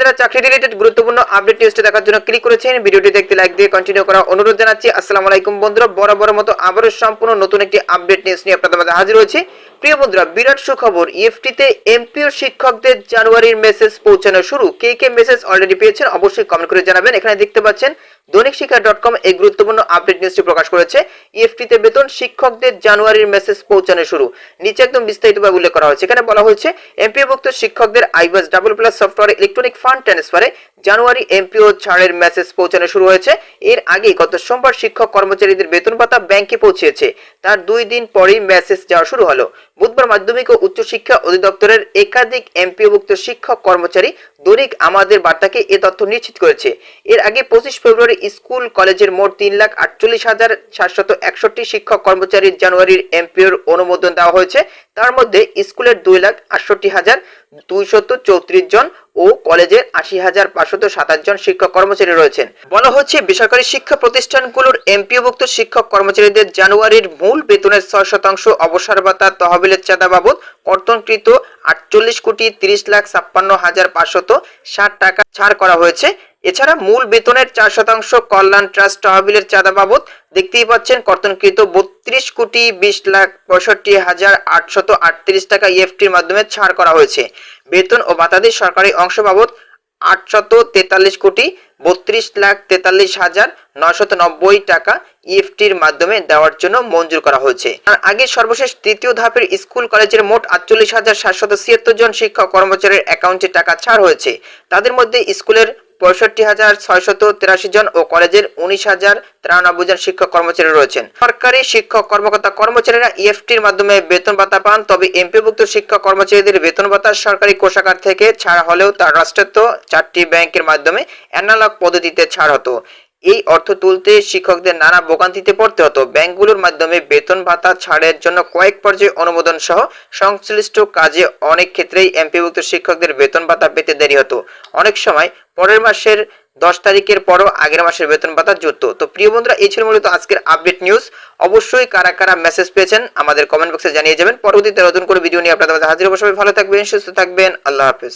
যারা চাকরি রিলেটেড গুরুত্বপূর্ণ আপডেট নিউজটি দেখার জন্য ক্লিক করেছেন, ভিডিওটি দেখতে লাইক দিয়ে কন্টিনিউ করা অনুরোধ জানাচ্ছি। আসসালামু আলাইকুম বন্ধুরা বরাবর মতো আবারও সম্পূর্ণ নতুন একটি আপডেট নিউজ নিয়ে আপনাদের মাঝে হাজির হয়েছি। প্রিয় বন্ধুরা, বিরাট সুখবর ইএফটিতে এমপিও শিক্ষকদের জানুয়ারির মেসেজ পৌঁছানো শুরু। কে কে মেসেজ অলরেডি পেয়েছেন, অবশ্যই কমেন্ট করে জানাবেন। এখানে দেখতে পাচ্ছেন দৈনিক শিক্ষা ডট কম এই গুরুত্বপূর্ণ আপডেট নিউজটি প্রকাশ করেছে। ইএফটিতে বেতন শিক্ষকদের জানুয়ারির মেসেজ পৌঁছানো শুরু। নিচে একদম বিস্তারিতভাবে উল্লেখ করা হয়েছে। এখানে বলা হয়েছে এমপিওভুক্ত শিক্ষকদের iBAS double plus software electronic fund ট্রান্সফারে জানুয়ারি এমপিও ছাড়ের মেসেজ পৌঁছানো শুরু হয়েছে। এর আগে গত সোমবার শিক্ষক কর্মচারীদের বেতন ভাতা ব্যাংকে পৌঁছেছে তার দুই দিন পরেই মেসেজ যাওয়া শুরু হলো। বুধবার মাধ্যমিক ও উচ্চশিক্ষা অধিদপ্তরের একাধিক এমপিওভুক্ত শিক্ষক কর্মচারী দৈনিক আমাদের বার্তাকে এ তথ্য নিশ্চিত করেছে। এর আগে পঁচিশ ফেব্রুয়ারি স্কুল কলেজের মোট তিন লাখ আটচল্লিশ হাজার সাতশত একষট্টি শিক্ষক কর্মচারীর জানুয়ারির এমপিওর অনুমোদন দেওয়া হয়েছে। তার মধ্যে স্কুলের দুই লাখ আটষট্টি হাজার দুইশত চৌত্রিশ জন ও কলেজের আশি হাজার পাঁচশত সাতাশ জন শিক্ষক কর্মচারী রয়েছেন। বলা হচ্ছে বেসরকারি শিক্ষা প্রতিষ্ঠানগুলোর এমপিওভুক্ত শিক্ষক কর্মচারীদের জানুয়ারির মূল বেতনের ছয় শতাংশ অবসর ভাতা তহবিলের চাঁদা বাবদ কর্তনকৃত আটচল্লিশ কোটি তিরিশ লাখ ছাপ্পান্ন হাজার পাঁচশত ষাট টাকা ছাড় করা হয়েছে। এছাড়া মূল বেতনের চার শতাংশ কল্যাণ ট্রাস্ট তহবিলের চাঁদা বাবদ দেখতেই পাচ্ছেন কর্তনকৃত বত্রিশ কোটি বিশ লাখ পঁয়ষট্টি হাজার আটশত আটত্রিশ টাকা ইএফটির মাধ্যমে ছাড় করা হয়েছে। বেতন ও ভাতাদি সরকারি অংশ বাবদ আটশত তেতাল্লিশ কোটি বত্রিশ লাখ তেতাল্লিশ হাজার নয়শত নব্বই টাকা ইএফটির মাধ্যমে দেওয়ার জন্য মঞ্জুর করা হয়েছে। আর আগে সর্বশেষ তৃতীয় ধাপের স্কুল কলেজের মোট আটচল্লিশ হাজার সাতশত ছিয়াত্তর জন শিক্ষক কর্মচারীর অ্যাকাউন্টে টাকা ছাড় হয়েছে। তাদের মধ্যে স্কুলের পঁয়ষট্টি হাজার ছয়শত তিরাশি জন ও কলেজের উনিশ হাজার তিরানব্বই জন শিক্ষক কর্মচারী রয়েছেন। সরকারি শিক্ষক কর্মকর্তা কর্মচারীরা ইএফটির মাধ্যমে বেতন ভাতা পান, তবে এমপিভুক্ত শিক্ষক কর্মচারীদের বেতন ভাতা সরকারি কোষাগার থেকে ছাড় হলেও তার রাষ্ট্রায়ত্ত চারটি ব্যাংকের মাধ্যমে অ্যানালগ পদ্ধতিতে ছাড় হতো। এই অর্থ তুলতে শিক্ষকদের নানা ভোগান্তিতে পড়তে হতো। ব্যাংকগুলোর মাধ্যমে বেতন ভাতা ছাড়ের জন্য কয়েক পর্যায়ে অনুমোদন সহ সংশ্লিষ্ট কাজে অনেক ক্ষেত্রেই এমপিভুক্ত শিক্ষকদের বেতন ভাতা পেতে দেরি হতো। অনেক সময় পরের মাসের দশ তারিখের পরও আগের মাসের বেতন ভাতা যুক্ত। তো প্রিয় বন্ধুরা, এই ছিল মূলত আজকের আপডেট নিউজ অবশ্যই কারা কারা মেসেজ পেয়েছেন আমাদের কমেন্ট বক্সে জানিয়ে যাবেন। পরবর্তীতে নতুন করে ভিডিও নিয়ে আপনাদের হাজির অবশ্যই ভালো থাকবেন, সুস্থ থাকবেন। আল্লাহ হাফেজ।